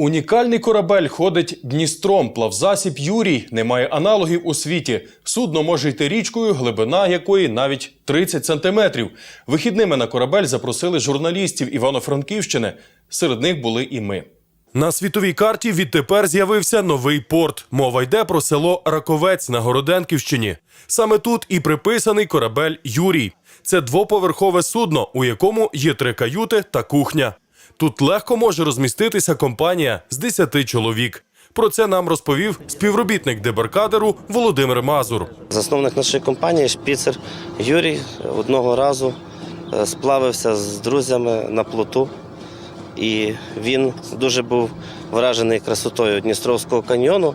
Унікальний корабель ходить Дністром. Плавзасіб Юрій не має аналогів у світі. Судно може йти річкою, глибина якої навіть 30 сантиметрів. Вихідними на корабель запросили журналістів Івано-Франківщини. Серед них були і ми. На світовій карті відтепер з'явився новий порт. Мова йде про село Раковець на Городенківщині. Саме тут і приписаний корабель Юрій. Це двоповерхове судно, у якому є три каюти та кухня. Тут легко може розміститися компанія з 10 чоловік. Про це нам розповів співробітник дебаркадеру Володимир Мазур. Засновник нашої компанії Шпіцер Юрій одного разу е, сплавився з друзями на плоту, і він дуже був вражений красотою Дністровського каньйону.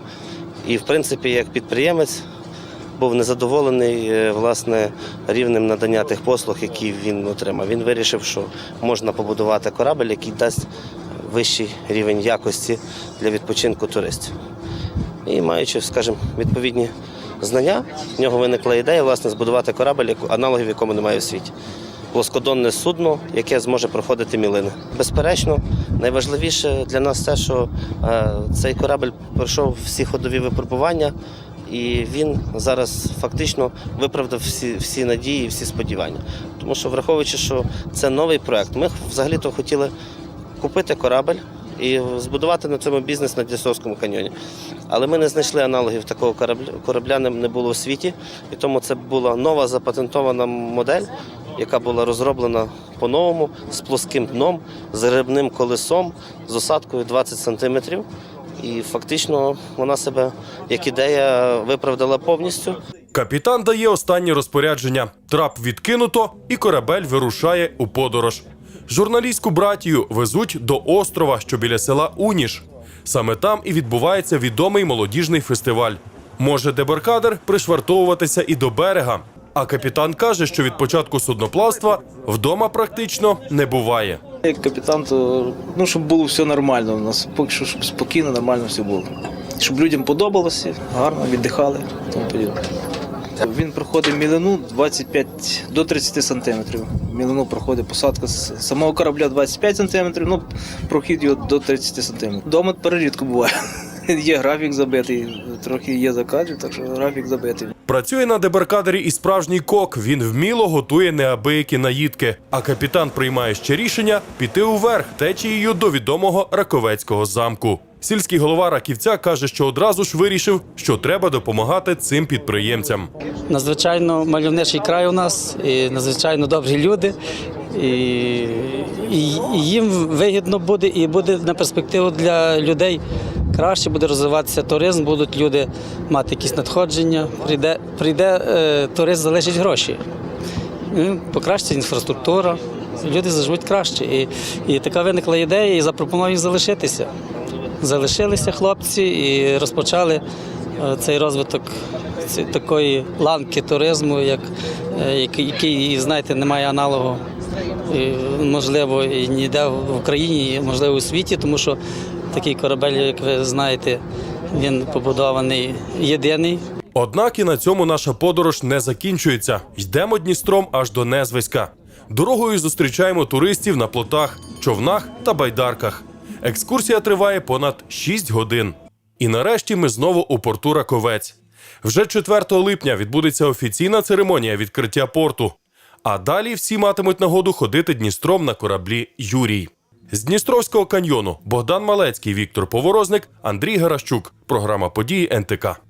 І, в принципі, як підприємець був незадоволений е, власне рівнем надання тих послуг, які він отримав. Він вирішив, що можна побудувати корабль, який дасть вищий рівень якості для відпочинку туристів. І маючи, скажімо, відповідні знання, в нього виникла ідея власне збудувати корабль, яку- аналогів якому немає в світі. Плоскодонне судно, яке зможе проходити мілини. Безперечно, найважливіше для нас те, що е, цей корабль пройшов всі ходові випробування, і він зараз фактично виправдав всі, всі надії, всі сподівання. Тому що, враховуючи, що це новий проект, ми взагалі-то хотіли купити корабль і збудувати на цьому бізнес на Дністровському каньйоні. Але ми не знайшли аналогів такого корабля, корабля не, було у світі, і тому це була нова запатентована модель, яка була розроблена по-новому з плоским дном, з грибним колесом, з осадкою 20 сантиметрів. І фактично вона себе як ідея виправдала повністю. Капітан дає останні розпорядження. Трап відкинуто, і корабель вирушає у подорож. Журналістську братію везуть до острова, що біля села Уніш. Саме там і відбувається відомий молодіжний фестиваль. Може дебаркадер пришвартовуватися і до берега. А капітан каже, що від початку судноплавства вдома практично не буває. Як капітан, то ну, щоб було все нормально. У нас щоб спокійно, нормально все було. Щоб людям подобалося, гарно віддихали. Тому подібне. Він проходить мілину 25 до 30 сантиметрів. Мілину проходить посадка з самого корабля 25 сантиметрів, ну прохід його до 30 сантиметрів. Дома перерідко буває. Є графік забитий, трохи є заказів, так що графік забитий. Працює на дебаркадері і справжній кок. Він вміло готує неабиякі наїдки. А капітан приймає ще рішення піти уверх течією до відомого раковецького замку. Сільський голова Раківця каже, що одразу ж вирішив, що треба допомагати цим підприємцям. Надзвичайно мальовничий край у нас, і надзвичайно добрі люди. І, і, і їм вигідно буде, і буде на перспективу для людей краще буде розвиватися туризм, будуть люди мати якісь надходження. Прийде, прийде е, турист, залишить гроші. Ну, Покращиться інфраструктура, люди заживуть краще. І, і така виникла ідея, і запропонував їм залишитися. Залишилися хлопці і розпочали е, цей розвиток такої ланки туризму, як, е, який, знаєте, немає аналогу. І, можливо, і ніде в Україні, і, можливо, у світі, тому що такий корабель, як ви знаєте, він побудований єдиний. Однак і на цьому наша подорож не закінчується. Йдемо Дністром аж до Незвиська. Дорогою зустрічаємо туристів на плотах, човнах та байдарках. Екскурсія триває понад 6 годин. І нарешті ми знову у порту Раковець. Вже 4 липня відбудеться офіційна церемонія відкриття порту. А далі всі матимуть нагоду ходити Дністром на кораблі Юрій. З Дністровського каньйону Богдан Малецький, Віктор Поворозник, Андрій Гаращук. Програма події НТК.